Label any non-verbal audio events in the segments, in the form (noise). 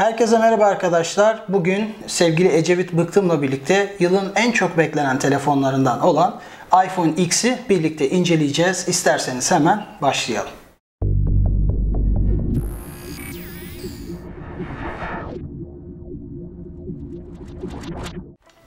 Herkese merhaba arkadaşlar. Bugün sevgili Ecevit Bıktım'la birlikte yılın en çok beklenen telefonlarından olan iPhone X'i birlikte inceleyeceğiz. İsterseniz hemen başlayalım.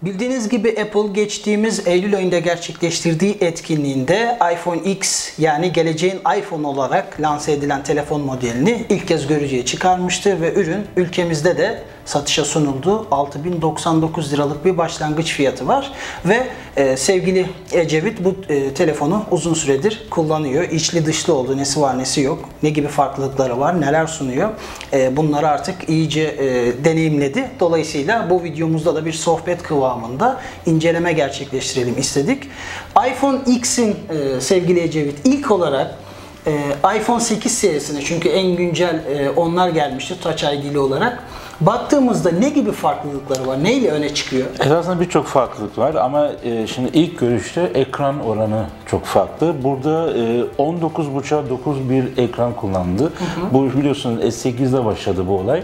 Bildiğiniz gibi Apple geçtiğimiz Eylül ayında gerçekleştirdiği etkinliğinde iPhone X yani geleceğin iPhone olarak lanse edilen telefon modelini ilk kez görücüye çıkarmıştı ve ürün ülkemizde de satışa sunuldu. 6099 liralık bir başlangıç fiyatı var ve e, sevgili Ecevit bu e, telefonu uzun süredir kullanıyor. İçli dışlı oldu. Nesi var nesi yok. Ne gibi farklılıkları var. Neler sunuyor. E, bunları artık iyice e, deneyimledi. Dolayısıyla bu videomuzda da bir sohbet kıvamında inceleme gerçekleştirelim istedik. iPhone X'in e, sevgili Ecevit ilk olarak e, iPhone 8 serisine çünkü en güncel e, onlar gelmişti Touch ID'li olarak. Baktığımızda ne gibi farklılıkları var? Neyle öne çıkıyor? Esasında birçok farklılık var ama e, şimdi ilk görüşte ekran oranı çok farklı. Burada e, 19.5'a 9 bir ekran kullandı. Hı hı. Bu biliyorsunuz S8'de başladı bu olay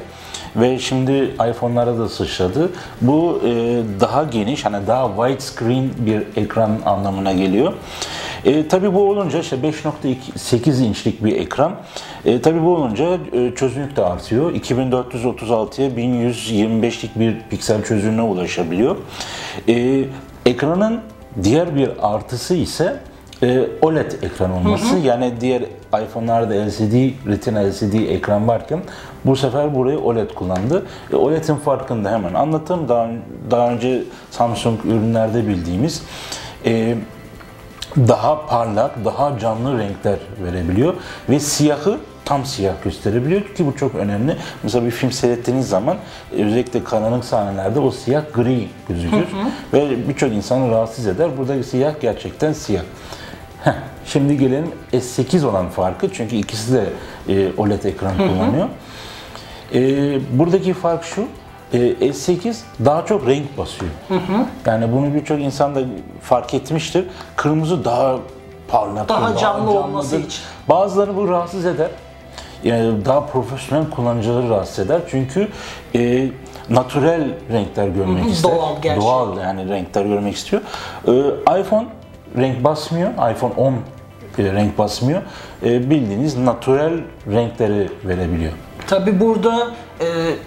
ve şimdi iPhone'lara da sıçradı. Bu e, daha geniş, hani daha widescreen bir ekran anlamına geliyor. E, tabii bu olunca işte 5.8 inçlik bir ekran. E, tabii bu olunca e, çözünürlük de artıyor. 2436'ya 1125'lik bir piksel çözünürlüğe ulaşabiliyor. E, ekranın diğer bir artısı ise e, OLED ekran olması. Hı hı. Yani diğer iPhone'larda LCD, Retina LCD ekran varken bu sefer burayı OLED kullandı. E, OLED'in farkını da hemen anlatayım. Daha, daha önce Samsung ürünlerde bildiğimiz e, daha parlak, daha canlı renkler verebiliyor ve siyahı tam siyah gösterebiliyor ki bu çok önemli. Mesela bir film seyrettiğiniz zaman özellikle karanlık sahnelerde o siyah gri gözükür hı hı. ve birçok insanı rahatsız eder. Burada siyah gerçekten siyah. Heh, şimdi gelelim S8 olan farkı çünkü ikisi de e, OLED ekran hı hı. kullanıyor. E, buradaki fark şu, e, S8 daha çok renk basıyor. Hı hı. Yani bunu birçok insan da fark etmiştir. Kırmızı daha parlak, daha, daha canlı olması için. Bazıları bu rahatsız eder. Yani daha profesyonel kullanıcıları rahatsız eder. Çünkü e, natürel renkler görmek hı hı, ister. Doğal gerçek. Doğal yani renkler görmek istiyor. E, iPhone renk basmıyor. iPhone 10 bile renk basmıyor. E, bildiğiniz natürel renkleri verebiliyor. Tabi burada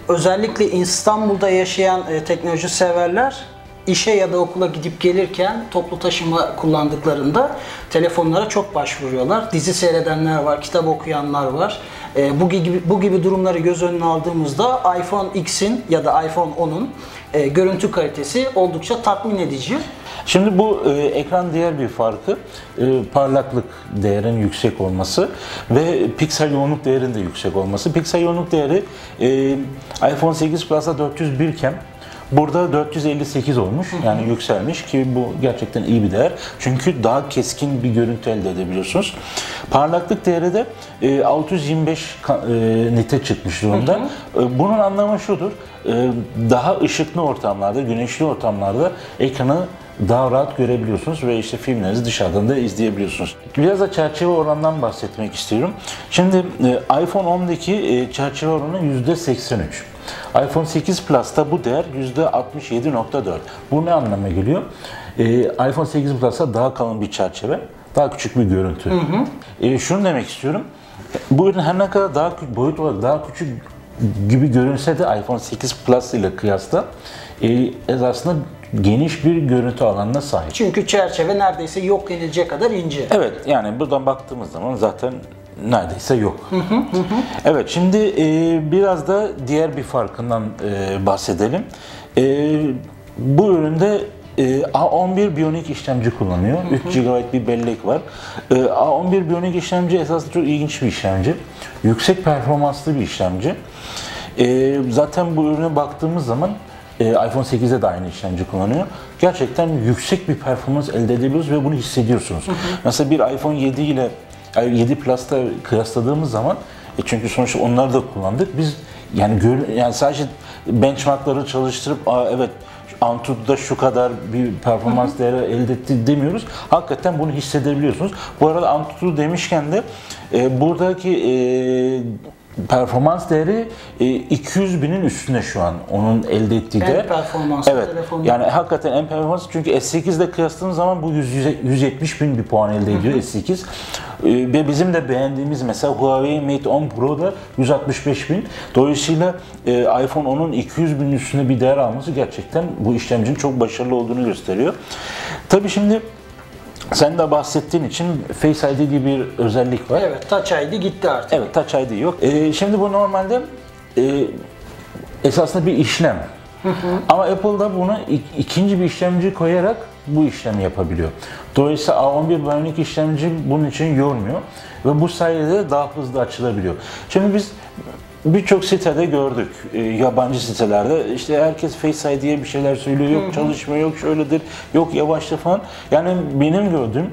özellikle İstanbul'da yaşayan e, teknoloji severler işe ya da okula gidip gelirken toplu taşıma kullandıklarında telefonlara çok başvuruyorlar. Dizi seyredenler var, kitap okuyanlar var. E, bu gibi bu gibi durumları göz önüne aldığımızda iPhone X'in ya da iPhone 10'un e, görüntü kalitesi oldukça tatmin edici. Şimdi bu e, ekran diğer bir farkı e, parlaklık değerinin yüksek olması ve piksel yoğunluk değerinin de yüksek olması. Piksel yoğunluk değeri e, iPhone 8 Plus'ta 401 iken Burada 458 olmuş yani yükselmiş ki bu gerçekten iyi bir değer. Çünkü daha keskin bir görüntü elde edebiliyorsunuz. Parlaklık değeri de 625 e, nite çıkmış durumda. E, bunun anlamı şudur. E, daha ışıklı ortamlarda, güneşli ortamlarda ekranı daha rahat görebiliyorsunuz ve işte filmlerinizi dışarıdan da izleyebiliyorsunuz. Biraz da çerçeve oranından bahsetmek istiyorum. Şimdi e, iPhone 10'daki e, çerçeve oranı %83. iPhone 8 Plus'ta bu değer %67.4. Bu ne anlama geliyor? E, iPhone 8 Plus'ta daha kalın bir çerçeve, daha küçük bir görüntü. Hı hı. E, şunu demek istiyorum. Bu ürün her ne kadar daha boyut olarak daha küçük gibi görünse de iPhone 8 Plus ile kıyasla e, aslında geniş bir görüntü alanına sahip. Çünkü çerçeve neredeyse yok denilecek kadar ince. Evet yani buradan baktığımız zaman zaten neredeyse yok. evet şimdi e, biraz da diğer bir farkından e, bahsedelim. E, bu üründe e, A11 Bionic işlemci kullanıyor. Hı hı. 3 GB bir bellek var. E, A11 Bionic işlemci esasında çok ilginç bir işlemci. Yüksek performanslı bir işlemci. E, zaten bu ürüne baktığımız zaman iPhone 8'de de aynı işlemci kullanıyor. Gerçekten yüksek bir performans elde edebiliyoruz ve bunu hissediyorsunuz. Hı hı. Mesela bir iPhone 7 ile 7 Plus'ta kıyasladığımız zaman e çünkü sonuçta onları da kullandık. Biz yani gör, yani sadece benchmarkları çalıştırıp Aa, evet Antutu'da şu kadar bir performans değeri elde etti demiyoruz. Hakikaten bunu hissedebiliyorsunuz. Bu arada Antutu demişken de e, buradaki e, performans değeri e, 200 binin üstünde şu an onun elde ettiği En değer. performanslı evet, telefon. Yani hakikaten en performans çünkü S8 ile kıyasladığın zaman bu 100, 170 bin bir puan elde ediyor S8. Ee, Ve bizim de beğendiğimiz mesela Huawei Mate 10 Pro da 165 bin. Dolayısıyla e, iPhone 10'un 200 bin üstünde bir değer alması gerçekten bu işlemcinin çok başarılı olduğunu gösteriyor. Tabii şimdi sen de bahsettiğin için Face ID diye bir özellik var. Evet, Touch ID gitti artık. Evet Touch ID yok. Ee, şimdi bu normalde e, esasında bir işlem. Ama Apple'da buna ik- ikinci bir işlemci koyarak bu işlemi yapabiliyor. Dolayısıyla A11 Bionic işlemci bunun için yormuyor ve bu sayede daha hızlı açılabiliyor. Şimdi biz birçok sitede gördük, e, yabancı sitelerde işte herkes Face ID'ye bir şeyler söylüyor, yok çalışmıyor, yok şöyledir, yok yavaşta falan. Yani benim gördüğüm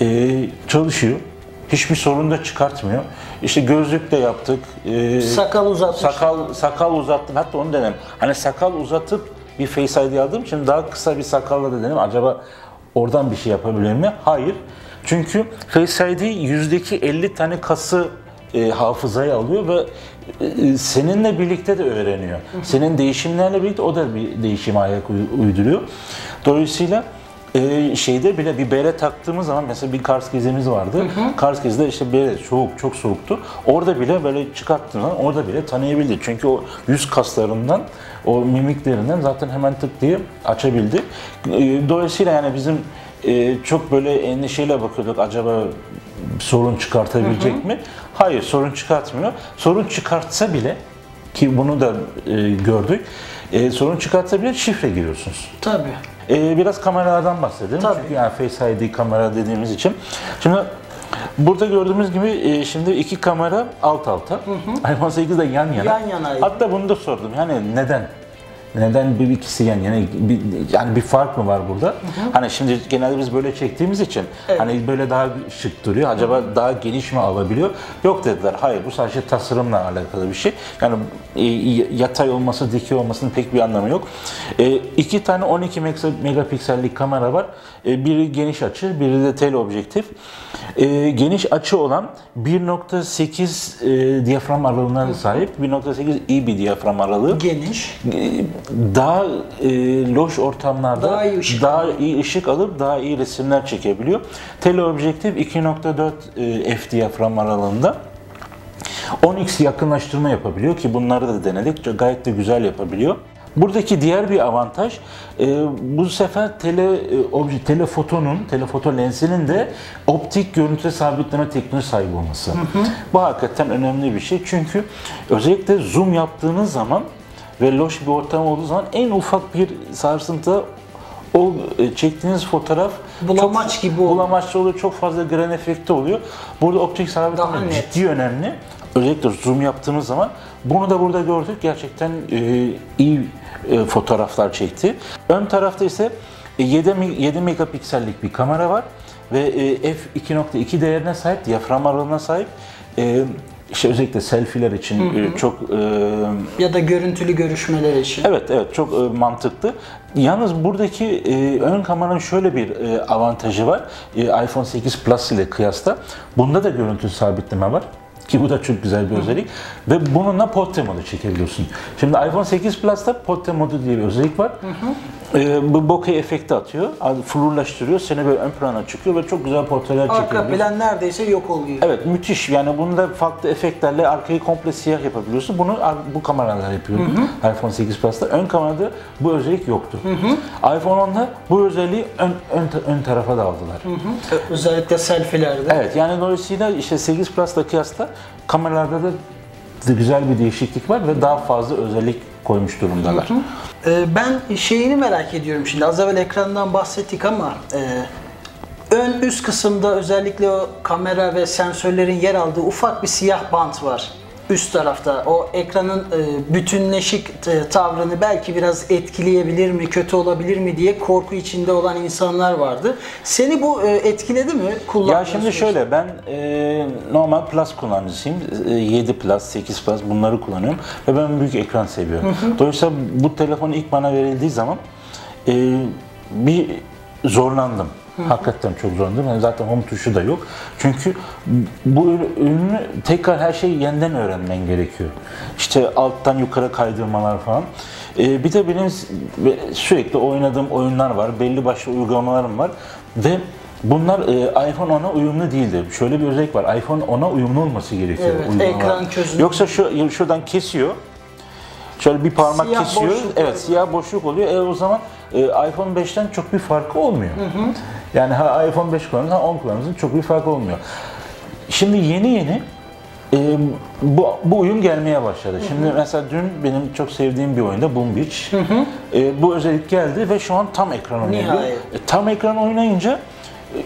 e, çalışıyor. Hiçbir sorun da çıkartmıyor. İşte gözlük de yaptık. e, Sakal uzatmış. Sakal sakal uzattım. Hatta onu denem. Hani sakal uzatıp bir Face ID aldığım için daha kısa bir sakalla da denem. Acaba oradan bir şey yapabilir mi? Hayır. Çünkü Face ID yüzdeki 50 tane kası e, hafızaya alıyor ve e, seninle birlikte de öğreniyor. Senin değişimlerle birlikte o da bir değişim ayak uy- uyduruyor. Dolayısıyla e, şeyde bile bir bere taktığımız zaman mesela bir Kars gezimiz vardı. Kars gezide işte bere soğuk çok soğuktu. Orada bile böyle çıkarttığın zaman orada bile tanıyabildi. Çünkü o yüz kaslarından o mimiklerinden zaten hemen tık diye açabildi. E, dolayısıyla yani bizim e, çok böyle endişeyle bakıyorduk acaba sorun çıkartabilecek mi? Hayır sorun çıkartmıyor. Sorun çıkartsa bile ki bunu da e, gördük. E, sorun çıkartsa bile şifre giriyorsunuz. Tabii. Ee, biraz kameralardan bahsedelim. Tabii. Çünkü yani Face ID kamera dediğimiz için. Şimdi burada gördüğümüz gibi e, şimdi iki kamera alt alta. (laughs) iPhone 8 de yan yana. Yan yanaydı. Hatta bunu da sordum. Yani neden? Neden bir ikisi yan yana? Bir, yani bir fark mı var burada? Hani şimdi genelde biz böyle çektiğimiz için hani böyle daha şık duruyor. Acaba daha geniş mi alabiliyor? Yok dediler. Hayır bu sadece tasarımla alakalı bir şey. Yani e, yatay olması, dikey olmasının pek bir anlamı yok. E, iki tane 12 megapik- megapiksellik kamera var. E, biri geniş açı, biri de teleobjektif. E, geniş açı olan 1.8 e, diyafram aralığına sahip. 1.8 iyi bir diyafram aralığı Geniş. Daha e, loş ortamlarda Daha iyi ışık daha iyi ışık alıp daha iyi resimler çekebiliyor. Teleobjektif 2.4 e, f diyafram aralığında 10x yakınlaştırma yapabiliyor ki bunları da denedik. Gayet de güzel yapabiliyor. Buradaki diğer bir avantaj e, bu sefer tele e, obje telefotonun, telefoto lensinin de optik görüntü sabitleme teknolojisi sahibi olması. Bu hakikaten önemli bir şey çünkü özellikle zoom yaptığınız zaman ve loş bir ortam olduğu zaman en ufak bir sarsıntı o e, çektiğiniz fotoğraf Bulamaç çok, gibi oluyor. bulamaçlı oluyor. Çok fazla gran efekti oluyor. Burada optik Daha sabitleme net. ciddi önemli. Özellikle zoom yaptığımız zaman bunu da burada gördük. Gerçekten e, iyi e, fotoğraflar çekti. Ön tarafta ise e, 7, mi- 7 megapiksellik bir kamera var ve e, f2.2 değerine sahip, diyafram aralığına sahip. E, işte özellikle selfie'ler için e, çok e, Ya da görüntülü görüşmeler için. Evet evet çok e, mantıklı. Yalnız buradaki e, ön kameranın şöyle bir e, avantajı var. E, iPhone 8 Plus ile kıyasla. Bunda da görüntü sabitleme var. Ki bu da çok güzel bir özellik. Ve bununla portre modu çekebiliyorsun. Şimdi iPhone 8 Plus'ta portre modu diye bir özellik var. E, bu bokeh efekti atıyor. Flurlaştırıyor. Seni böyle ön plana çıkıyor ve çok güzel portreler Arka çekebiliyorsun. plan neredeyse yok oluyor. Evet müthiş. Yani bunu da farklı efektlerle arkayı komple siyah yapabiliyorsun. Bunu bu kameralar yapıyor. iPhone 8 Plus'ta. Ön kamerada bu özellik yoktu. iPhone 10'da bu özelliği ön, ön, ön tarafa da aldılar. Ö- Özellikle selfielerde. Evet yani dolayısıyla işte 8 Plus'la kıyasla kameralarda da, da güzel bir değişiklik var ve daha fazla özellik koymuş durumdalar. Ee, ben şeyini merak ediyorum şimdi. Az evvel ekrandan bahsettik ama e, ön üst kısımda özellikle o kamera ve sensörlerin yer aldığı ufak bir siyah bant var. Üst tarafta o ekranın e, bütünleşik e, tavrını belki biraz etkileyebilir mi, kötü olabilir mi diye korku içinde olan insanlar vardı. Seni bu e, etkiledi mi? Ya şimdi süreci? şöyle ben e, normal Plus kullanıcısıyım. E, 7 Plus, 8 Plus bunları kullanıyorum ve ben büyük ekran seviyorum. Dolayısıyla bu telefon ilk bana verildiği zaman e, bir zorlandım. Hakikaten çok zorlandım. Yani zaten home tuşu da yok. Çünkü bu ürünü tekrar her şeyi yeniden öğrenmen gerekiyor. İşte alttan yukarı kaydırmalar falan. Ee, bir de benim sürekli oynadığım oyunlar var. Belli başlı uygulamalarım var. Ve Bunlar e, iPhone 10'a uyumlu değildi. Şöyle bir özellik var. iPhone 10'a uyumlu olması gerekiyor. Evet, uygulamalar. ekran çözünürlüğü. Yoksa şu şuradan kesiyor. Şöyle bir parmak Siyah kesiyor. evet, oluyor. siyah boşluk oluyor. E o zaman e, iPhone 5'ten çok bir farkı olmuyor. Yani ha iPhone 5 kullanırsan 10 kullanırsın çok bir farkı olmuyor. Şimdi yeni yeni e, bu, bu uyum gelmeye başladı. Şimdi mesela dün benim çok sevdiğim bir oyunda Boom Beach. E, bu özellik geldi ve şu an tam ekran. Nihayet. E, tam ekran oynayınca e,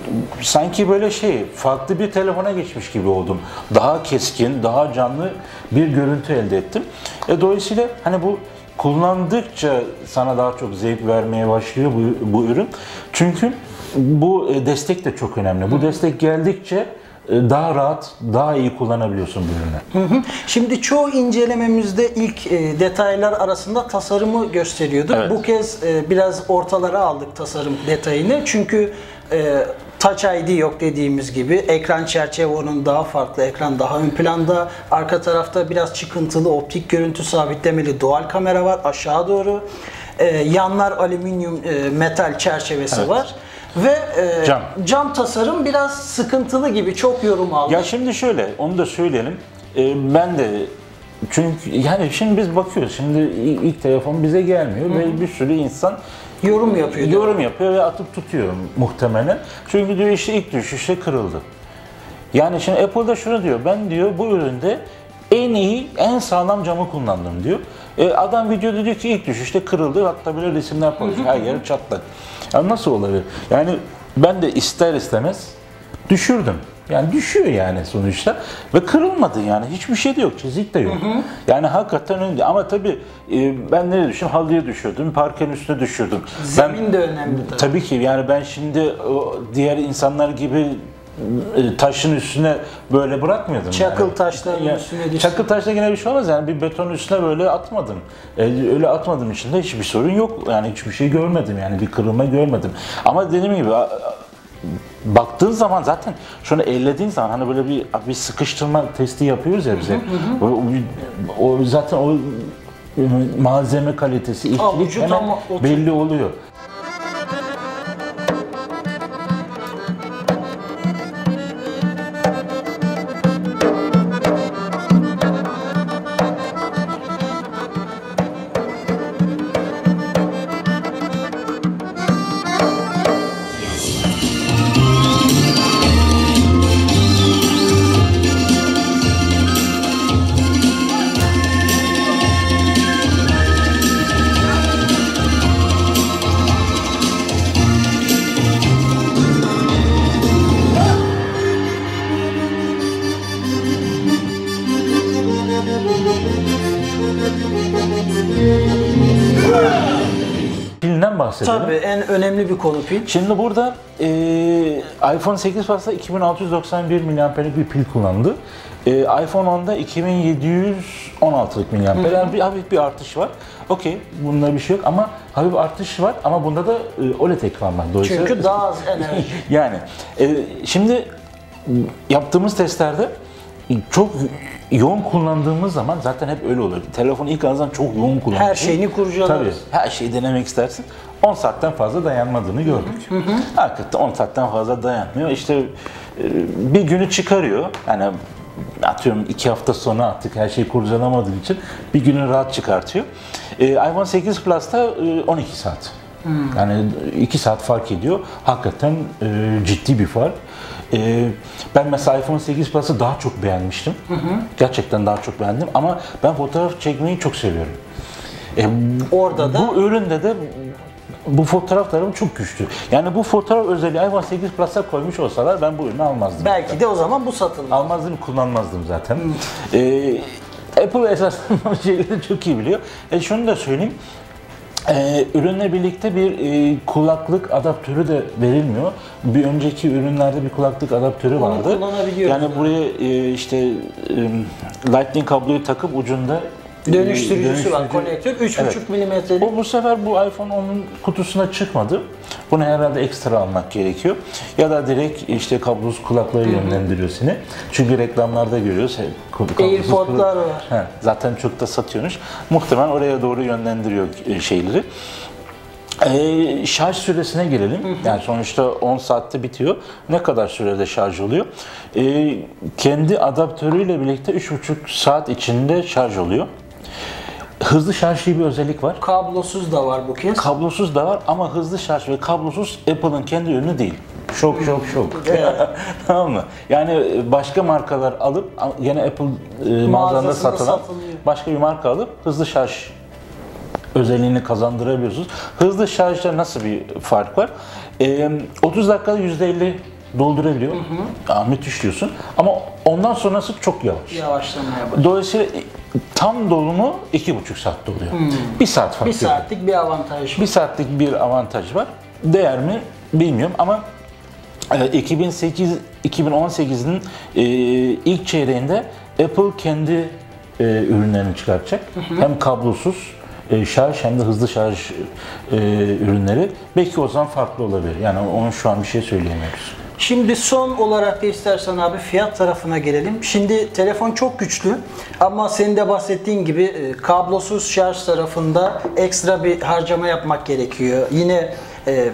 sanki böyle şey farklı bir telefona geçmiş gibi oldum. Daha keskin, daha canlı bir görüntü elde ettim. E, dolayısıyla hani bu kullandıkça sana daha çok zevk vermeye başlıyor bu, bu ürün. Çünkü bu e, destek de çok önemli. Bu destek geldikçe e, daha rahat, daha iyi kullanabiliyorsun bu ürünü. Hı hı. Şimdi çoğu incelememizde ilk e, detaylar arasında tasarımı gösteriyorduk. Evet. Bu kez biraz ortalara aldık tasarım detayını. Çünkü Touch ID yok dediğimiz gibi. Ekran çerçeve onun daha farklı. Ekran daha ön planda. Arka tarafta biraz çıkıntılı optik görüntü sabitlemeli dual kamera var aşağı doğru. E, yanlar alüminyum e, metal çerçevesi Evet. var. Ve e, Cam. cam tasarım biraz sıkıntılı gibi çok yorum aldım. Ya şimdi şöyle, onu da söyleyelim. E, ben de çünkü yani şimdi biz bakıyoruz. Şimdi ilk telefon bize gelmiyor ve bir sürü insan yorum yapıyor. yorum yapıyor ve atıp tutuyor muhtemelen. Çünkü diyor işte ilk düşüşte kırıldı. Yani şimdi Apple'da şunu diyor. Ben diyor bu üründe en iyi, en sağlam camı kullandım diyor. E, adam videoda diyor ki ilk düşüşte kırıldı. Hatta böyle resimler paylaşıyor. Her yeri çatlak. Ya nasıl olabilir? Yani ben de ister istemez düşürdüm. Yani düşüyor yani sonuçta ve kırılmadı yani hiçbir şey de yok çizik de yok. Yani hakikaten öyle ama tabii e, ben nereye düştüm? Halıya düşürdüm, parkenin üstüne düşürdüm. Zemin de önemli tabii. Tabii ki yani ben şimdi o diğer insanlar gibi e, taşın üstüne böyle bırakmıyordum. Çakıl yani. taşların Yani üstüne düştü. Çakıl taşla yine bir şey olmaz yani bir beton üstüne böyle atmadım. E, öyle atmadığım için de hiçbir sorun yok. Yani hiçbir şey görmedim yani bir kırılma görmedim. Ama dediğim gibi baktığın zaman zaten şunu ellediğin zaman hani böyle bir bir sıkıştırma testi yapıyoruz ya bize. O, o- o zaten o e, malzeme kalitesi, Avucu hemen belli oluyor. Bahsedelim. Tabii en önemli bir konu pil. Şimdi burada e, iPhone 8 Plus'ta 2691 miliamperlik bir pil kullandı. E, iPhone 10'da 2716'lık miliamper. Yani bir hafif bir artış var. Okey, bunda bir şey yok ama hafif artış var ama bunda da e, OLED ekran var. Dolayısıyla Çünkü (laughs) daha az enerji. (laughs) yani e, şimdi yaptığımız testlerde çok yoğun kullandığımız zaman zaten hep öyle oluyor. Telefonu ilk ağızdan çok yoğun kullanıyorsun. Her şeyini kurcalarız. Tabii her şeyi denemek istersin. 10 saatten fazla dayanmadığını gördük. Hakikaten 10 saatten fazla dayanmıyor. İşte e, bir günü çıkarıyor. Yani atıyorum iki hafta sonra artık her şeyi kurcalamadığı için bir günü rahat çıkartıyor. E, iPhone 8 Plus'ta e, 12 saat. Yani 2 saat fark ediyor. Hakikaten e, ciddi bir fark. E, ben mesela iPhone 8 Plus'ı daha çok beğenmiştim. Gerçekten daha çok beğendim ama ben fotoğraf çekmeyi çok seviyorum. E, Orada da- bu üründe de bu fotoğraflarım çok güçlü. Yani bu fotoğraf özelliği iPhone 8 Plus'a koymuş olsalar ben bu ürünü almazdım. Belki de o zaman bu satılır. Almazdım, kullanmazdım zaten. Ee, Apple esas (laughs) şeyleri çok iyi biliyor. E şunu da söyleyeyim. Ee, ürünle birlikte bir e, kulaklık adaptörü de verilmiyor. Bir önceki ürünlerde bir kulaklık adaptörü Onu vardı. kullanabiliyoruz Yani buraya e, işte e, Lightning kabloyu takıp ucunda Dönüştürücüsü var, dönüştürücü- konektör. 3.5 Evet. milimetrelik. O bu sefer bu iPhone 10'un kutusuna çıkmadı. Bunu herhalde ekstra almak gerekiyor. Ya da direkt işte kablosuz kulaklığa yönlendiriyor seni. Çünkü reklamlarda görüyoruz. kablosuz AirPod'lar kulak- var. He, zaten çok da satıyormuş. Muhtemelen oraya doğru yönlendiriyor e, şeyleri. Ee, şarj süresine gelelim. Yani sonuçta 10 saatte bitiyor. Ne kadar sürede şarj oluyor? Ee, kendi adaptörüyle birlikte 3,5 saat içinde şarj oluyor. Hızlı şarj diye bir özellik var. Kablosuz da var bu kez. Kablosuz da var ama hızlı şarj ve kablosuz Apple'ın kendi ürünü değil. Şok şok şok. Evet. (laughs) tamam mı? Yani başka markalar alıp yine Apple e, Mağazasında satılan satılıyor. başka bir marka alıp hızlı şarj özelliğini kazandırabiliyorsunuz. Hızlı şarjda nasıl bir fark var? Ee, 30 dakikada %50 doldurabiliyor. Aa, müthiş diyorsun. Ama ondan sonrası çok yavaş. Yavaşlamaya başladı. Dolayısıyla tam dolumu 2,5 saatte oluyor. Bir saat fark Bir saatlik bir avantaj. Bir saatlik bir avantaj var. Değer mi bilmiyorum ama e, 2008 2018'in e, ilk çeyreğinde Apple kendi e, ürünlerini çıkartacak. Hem kablosuz e, şarj hem de hızlı şarj e, ürünleri. Belki o zaman farklı olabilir. Yani onu şu an bir şey söyleyemiyoruz. Şimdi son olarak da istersen abi fiyat tarafına gelelim. Şimdi telefon çok güçlü ama senin de bahsettiğin gibi e, kablosuz şarj tarafında ekstra bir harcama yapmak gerekiyor. Yine e,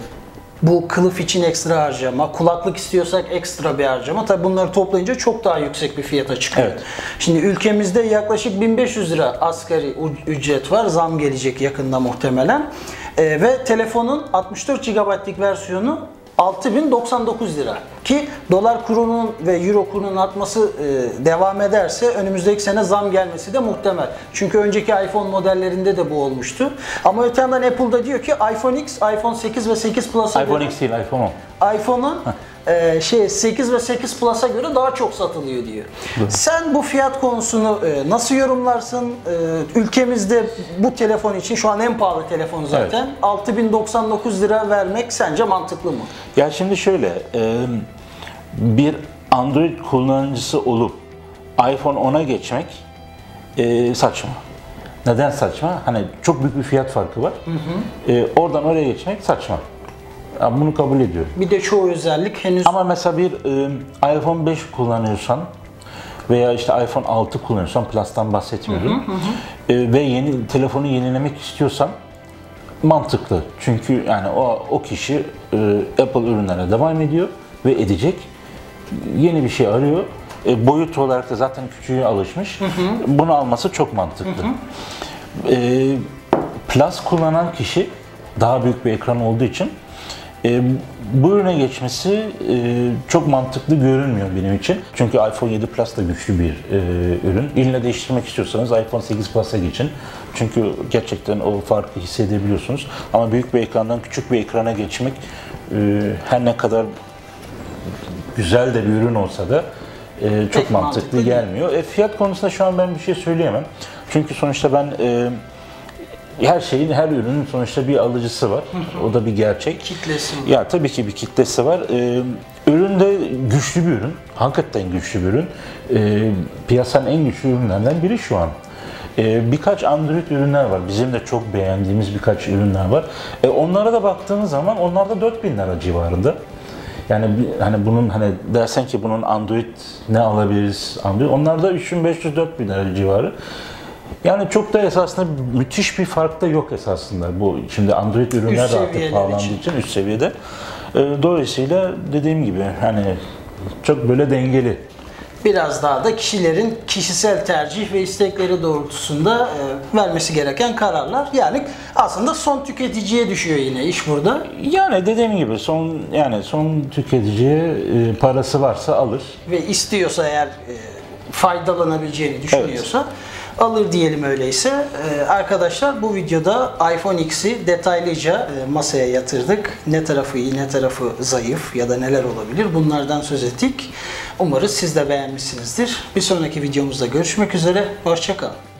bu kılıf için ekstra harcama, kulaklık istiyorsak ekstra bir harcama. Tabi bunları toplayınca çok daha yüksek bir fiyata çıkıyor. Evet. Şimdi ülkemizde yaklaşık 1500 lira asgari ücret var. Zam gelecek yakında muhtemelen. E, ve telefonun 64 GB'lik versiyonu 6099 lira. Ki dolar kurunun ve euro kurunun artması e, devam ederse önümüzdeki sene zam gelmesi de muhtemel. Çünkü önceki iPhone modellerinde de bu olmuştu. Ama öte yandan Apple da diyor ki iPhone X, iPhone 8 ve 8 Plus'a iPhone X değil, iPhone 10. iPhone'un e, şey 8 ve 8 Plus'a göre daha çok satılıyor diyor. Sen bu fiyat konusunu e, nasıl yorumlarsın? E, ülkemizde bu telefon için şu an en pahalı telefon zaten. 6099 lira vermek sence mantıklı mı? Ya şimdi şöyle, e, bir Android kullanıcısı olup iPhone 10'a geçmek e, saçma. Neden saçma? Hani çok büyük bir fiyat farkı var. E, oradan oraya geçmek saçma. Ya bunu kabul ediyorum. Bir de çoğu özellik henüz Ama mesela bir e, iPhone 5 kullanıyorsan veya işte iPhone 6 kullanıyorsan Plus'tan bahsetmiyorum. E, ve yeni telefonu yenilemek istiyorsan mantıklı. Çünkü yani o o kişi e, Apple ürünlerine devam ediyor ve edecek. Yeni bir şey arıyor. E, boyut olarak da zaten küçüğe alışmış. Bunu alması çok mantıklı. E, Plus kullanan kişi daha büyük bir ekran olduğu için e, bu ürüne geçmesi e, çok mantıklı görünmüyor benim için. Çünkü iPhone 7 Plus da güçlü bir e, ürün. İlle değiştirmek istiyorsanız iPhone 8 Plus'a geçin. Çünkü gerçekten o farkı hissedebiliyorsunuz. Ama büyük bir ekrandan küçük bir ekrana geçmek e, her ne kadar güzel de bir ürün olsa da e, çok Pek mantıklı, gelmiyor. E, fiyat konusunda şu an ben bir şey söyleyemem. Çünkü sonuçta ben e, her şeyin, her ürünün sonuçta bir alıcısı var. O da bir gerçek. kitlesi. Ya tabii ki bir kitlesi var. Ee, ürün de güçlü bir ürün. Hakikaten güçlü bir ürün. Ee, piyasanın en güçlü ürünlerden biri şu an. Ee, birkaç Android ürünler var. Bizim de çok beğendiğimiz birkaç ürünler var. Ee, onlara da baktığımız zaman onlar da 4000 lira civarında. Yani hani bunun hani dersen ki bunun Android ne alabiliriz Android onlar da 3500-4000 lira civarı. Yani çok da esasında müthiş bir fark da yok esasında bu şimdi Android ürünler de artık pahalandığı için. için üst seviyede. Ee, Dolayısıyla dediğim gibi hani çok böyle dengeli. Biraz daha da kişilerin kişisel tercih ve istekleri doğrultusunda e, vermesi gereken kararlar. Yani aslında son tüketiciye düşüyor yine iş burada. Yani dediğim gibi son yani son tüketiciye e, parası varsa alır. ve istiyorsa eğer e, faydalanabileceğini düşünüyorsa alır diyelim öyleyse. E, arkadaşlar bu videoda iPhone X'i detaylıca e, masaya yatırdık. Ne tarafı iyi ne tarafı zayıf ya da neler olabilir bunlardan söz ettik. Umarız siz de beğenmişsinizdir. Bir sonraki videomuzda görüşmek üzere. Hoşçakalın.